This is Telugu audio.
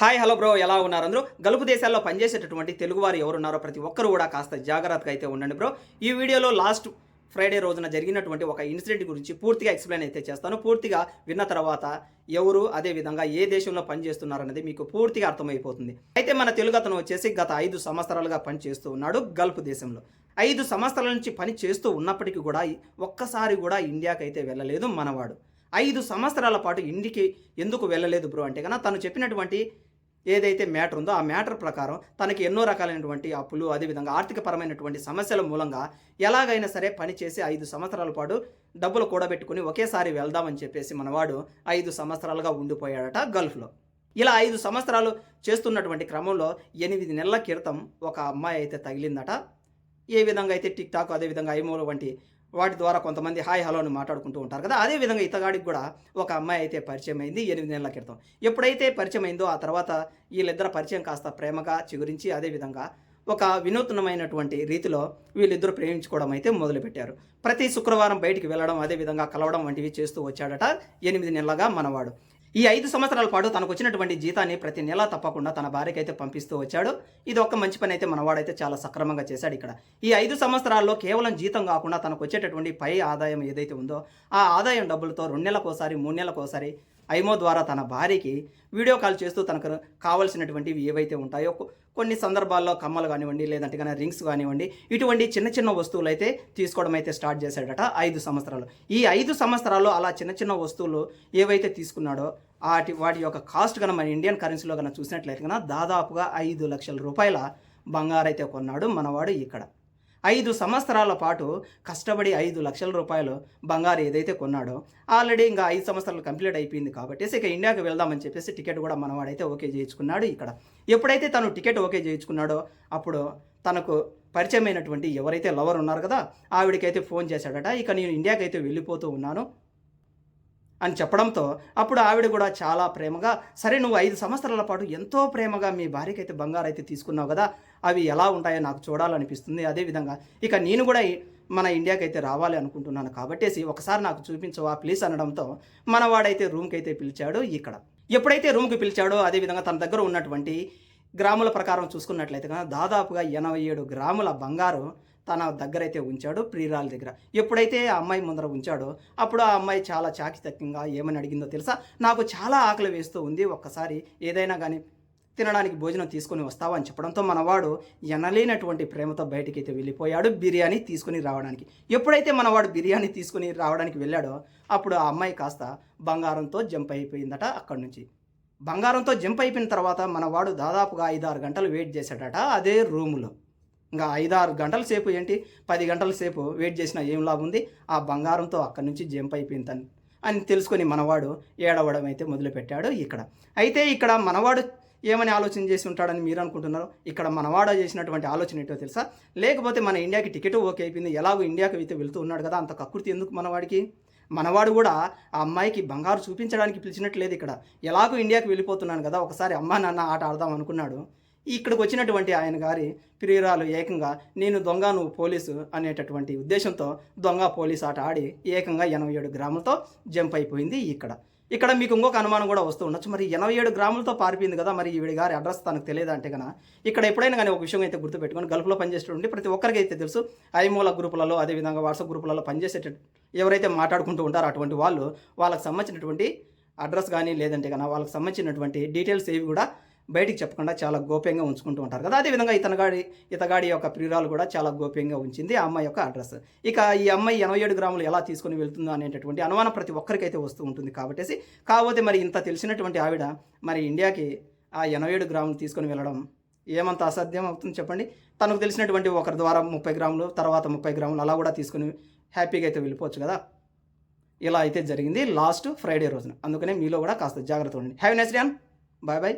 హాయ్ హలో బ్రో ఎలా ఉన్నారు అందరూ? గలుపు దేశాల్లో పనిచేసేటటువంటి తెలుగువారు ఎవరున్నారో ప్రతి ఒక్కరు కూడా కాస్త జాగ్రత్తగా అయితే ఉండండి బ్రో. ఈ వీడియోలో లాస్ట్ ఫ్రైడే రోజున జరిగినటువంటి ఒక ఇన్సిడెంట్ గురించి పూర్తిగా ఎక్స్ప్లెయిన్ అయితే చేస్తాను. పూర్తిగా విన్న తర్వాత ఎవరు అదే విధంగా ఏ దేశంలో పనిచేస్తున్నారనేది మీకు పూర్తిగా అర్థమైపోతుంది. అయితే మన తెలుగు అతను వచ్చేసి గత ఐదు సంవత్సరాలుగా పనిచేస్తూ ఉన్నాడు గల్ఫ్ దేశంలో. ఐదు సంవత్సరాల నుంచి పని చేస్తూ ఉన్నప్పటికీ కూడా ఒక్కసారి కూడా ఇండియాకి అయితే వెళ్ళలేదు మనవాడు. ఐదు సంవత్సరాల పాటు ఇంటికి ఎందుకు వెళ్ళలేదు బ్రో అంటే కన్నా తను చెప్పినటువంటి ఏదైతే మ్యాటర్ ఉందో ఆ మ్యాటర్ ప్రకారం తనకి ఎన్నో రకాలైనటువంటి అప్పులు అదేవిధంగా ఆర్థికపరమైనటువంటి సమస్యల మూలంగా ఎలాగైనా సరే పని చేసి ఐదు సంవత్సరాల పాటు డబ్బులు కూడబెట్టుకుని ఒకేసారి వెళ్దామని చెప్పేసి మనవాడు ఐదు సంవత్సరాలుగా ఉండిపోయాడట గల్ఫ్లో. ఇలా ఐదు సంవత్సరాలు చేస్తున్నటువంటి క్రమంలో ఎనిమిది నెలల క్రితం ఒక అమ్మాయి అయితే తగిలిందట. ఏ విధంగా అయితే టిక్ టాక్ అదేవిధంగా ఐమోలో వంటి వాటి ద్వారా కొంతమంది హాయ్ హలో అని మాట్లాడుకుంటూ ఉంటారు కదా. అదే విధంగా ఇతగాడికి కూడా ఒక అమ్మాయి అయితే పరిచయం అయింది ఎనిమిది నెలల క్రితం. ఎప్పుడైతే పరిచయం అయిందో ఆ తర్వాత వీళ్ళిద్దరు పరిచయం కాస్త ప్రేమగా చిగురించి అదేవిధంగా ఒక వినూత్నమైనటువంటి రీతిలో వీళ్ళిద్దరూ ప్రేమించుకోవడం అయితే మొదలుపెట్టారు. ప్రతి శుక్రవారం బయటికి వెళ్ళడం అదేవిధంగా కలవడం వంటివి చేస్తూ వచ్చాడట ఎనిమిది నెలలుగా మనవాడు. ఈ ఐదు సంవత్సరాల పాటు తనకు వచ్చినటువంటి జీతాన్ని ప్రతి నెల తప్పకుండా తన భార్యకి అయితే పంపిస్తూ వచ్చాడు. ఇది ఒక్క మంచి పని అయితే మనవాడైతే చాలా సక్రమంగా చేశాడు ఇక్కడ. ఈ ఐదు సంవత్సరాల్లో కేవలం జీతం కాకుండా తనకు వచ్చేటటువంటి పై ఆదాయం ఏదైతే ఉందో ఆ ఆదాయం డబ్బులతో రెండు నెలలకోసారి మూడు నెలలకోసారి ఐమో ద్వారా తన భార్యకి వీడియో కాల్ చేస్తూ తనకు కావలసినటువంటివి ఏవైతే ఉంటాయో కొన్ని సందర్భాల్లో కమ్మలు కానివ్వండి లేదంటే కానీ రింగ్స్ కానివ్వండి ఇటువంటి చిన్న చిన్న వస్తువులు అయితే తీసుకోవడం అయితే స్టార్ట్ చేశాడట ఐదు సంవత్సరాలు. ఈ ఐదు సంవత్సరాల్లో అలా చిన్న చిన్న వస్తువులు ఏవైతే తీసుకున్నాడో వాటి వాటి యొక్క కాస్ట్ కనుక మన ఇండియన్ కరెన్సీలో కనుక చూసినట్లయితే కనుక దాదాపుగా ఐదు లక్షల రూపాయల బంగారు అయితే కొన్నాడు మనవాడు ఇక్కడ. ఐదు సంవత్సరాల పాటు కష్టపడి ఐదు లక్షల రూపాయలు బంగారు ఏదైతే కొన్నాడో ఆల్రెడీ ఇంకా ఐదు సంవత్సరాలు కంప్లీట్ అయిపోయింది కాబట్టి ఇక ఇండియాకి వెళ్దామని చెప్పేసి టికెట్ కూడా మనవాడైతే ఓకే చేయించుకున్నాడు ఇక్కడ. ఎప్పుడైతే తను టికెట్ ఓకే చేయించుకున్నాడో అప్పుడు తనకు పరిచయమైనటువంటి ఎవరైతే లవర్ ఉన్నారు కదా ఆవిడకైతే ఫోన్ చేశాడట. ఇక నేను ఇండియాకి అయితే వెళ్ళిపోతూ ఉన్నాను. అని చెప్పడంతో అప్పుడు ఆవిడ కూడా చాలా ప్రేమగా సరే నువ్వు ఐదు సంవత్సరాల పాటు ఎంతో ప్రేమగా మీ భార్యకి అయితే బంగారు అయితే తీసుకున్నావు కదా అవి ఎలా ఉంటాయో నాకు చూడాలనిపిస్తుంది. అదేవిధంగా ఇక నేను కూడా మన ఇండియాకి అయితే రావాలి అనుకుంటున్నాను కాబట్టేసి ఒకసారి నాకు చూపించవా ప్లీజ్ అనడంతో మనవాడైతే రూమ్కి అయితే పిలిచాడు ఇక్కడ. ఎప్పుడైతే రూమ్కి పిలిచాడో అదేవిధంగా తన దగ్గర ఉన్నటువంటి గ్రాముల ప్రకారం చూసుకున్నట్లయితే కనుక దాదాపుగా ఎనభై ఏడు గ్రాముల బంగారు తన దగ్గర అయితే ఉంచాడు ప్రియురాల దగ్గర. ఎప్పుడైతే ఆ అమ్మాయి ముందర ఉంచాడో అప్పుడు ఆ అమ్మాయి చాలా చాకితక్యంగా ఏమని అడిగిందో తెలుసా? నాకు చాలా ఆకలి వేస్తూ ఉంది ఒక్కసారి ఏదైనా కానీ తినడానికి భోజనం తీసుకొని వస్తావా అని చెప్పడంతో మనవాడు ఎనలేనటువంటి ప్రేమతో బయటికి అయితే వెళ్ళిపోయాడు బిర్యానీ తీసుకుని రావడానికి. ఎప్పుడైతే మనవాడు బిర్యానీ తీసుకుని రావడానికి వెళ్ళాడో అప్పుడు ఆ అమ్మాయి కాస్త బంగారంతో జంప్ అయిపోయిందట అక్కడి నుంచి. బంగారంతో జంప్ అయిపోయిన తర్వాత మనవాడు దాదాపుగా ఐదారు గంటలు వెయిట్ చేశాడట అదే రూములో. ఇంకా ఐదారు గంటల సేపు ఏంటి? పది గంటల సేపు వెయిట్ చేసినా ఏం లాభం ఉంది? ఆ బంగారంతో అక్కడి నుంచి జంప్ అయిపోయిందని అని తెలుసుకొని మనవాడు ఏడవడం అయితే మొదలుపెట్టాడు ఇక్కడ. అయితే ఇక్కడ మనవాడు ఏమని ఆలోచన చేసి ఉంటాడని మీరు అనుకుంటున్నారు? ఇక్కడ మనవాడ చేసినటువంటి ఆలోచన ఏంటో తెలుసా? లేకపోతే మన ఇండియాకి టికెట్ ఓకే అయిపోయింది. ఎలాగో ఇండియాకి అయితే వెళ్తూ ఉన్నాడు కదా అంత కక్కుర్తి ఎందుకు మనవాడికి? మనవాడు కూడా ఆ అమ్మాయికి బంగారు చూపించడానికి పిలిచినట్లేదు ఇక్కడ. ఎలాగో ఇండియాకి వెళ్ళిపోతున్నాను కదా ఒకసారి అమ్మా నాన్న ఆట ఆడదాం అనుకున్నాడు. ఇక్కడికి వచ్చినటువంటి ఆయన గారి ప్రియురాలు ఏకంగా నేను దొంగ నువ్వు పోలీసు అనేటటువంటి ఉద్దేశంతో దొంగ పోలీస్ ఆట ఆడి ఏకంగా ఎనభై ఏడు గ్రాములతో జంప్ అయిపోయింది ఇక్కడ. ఇక్కడ మీకు ఇంకొక అనుమానం కూడా వస్తూ ఉండొచ్చు. మరి ఎనభై ఏడు గ్రాములతో పారిపోయింది కదా మరి ఈవిడ గారి అడ్రస్ తనకు తెలియదు అంటే కనుక ఇక్కడ ఎప్పుడైనా కానీ ఒక విషయం అయితే గుర్తుపెట్టుకొని గల్ఫ్లో పనిచేసేటువంటి ప్రతి ఒక్కరికి అయితే తెలుసు. ఐమూల గ్రూపులలో అదేవిధంగా వాట్సాప్ గ్రూపులలో పనిచేసేట ఎవరైతే మాట్లాడుకుంటూ ఉంటారో అటువంటి వాళ్ళు వాళ్ళకి సంబంధించినటువంటి అడ్రస్ కానీ లేదంటే కనుక వాళ్ళకి సంబంధించినటువంటి డీటెయిల్స్ ఏవి కూడా బయటికి చెప్పకుండా చాలా గోప్యంగా ఉంచుకుంటూ ఉంటారు కదా. అదేవిధంగా ఇతనగాడి ఇతగాడి యొక్క ప్రియురాలు కూడా చాలా గోప్యంగా ఉంచింది ఆ అమ్మాయి యొక్క అడ్రస్. ఇక ఈ అమ్మాయి ఎనభై ఏడు గ్రాములు ఎలా తీసుకొని వెళ్తుందో అనేటటువంటి అనుమానం ప్రతి ఒక్కరికైతే వస్తూ ఉంటుంది కాబట్టి కాకపోతే మరి ఇంత తెలిసినటువంటి ఆవిడ మరి ఇండియాకి ఆ ఎనభై ఏడు గ్రాములు తీసుకొని వెళ్ళడం ఏమంత అసాధ్యం అవుతుంది చెప్పండి? తనకు తెలిసినటువంటి ఒకరి ద్వారా ముప్పై గ్రాములు తర్వాత ముప్పై గ్రాములు అలా కూడా తీసుకొని హ్యాపీగా అయితే వెళ్ళిపోవచ్చు కదా. ఇలా అయితే జరిగింది లాస్ట్ ఫ్రైడే రోజున. అందుకనే మీలో కూడా కాస్త జాగ్రత్త ఉండండి. Have next day bye bye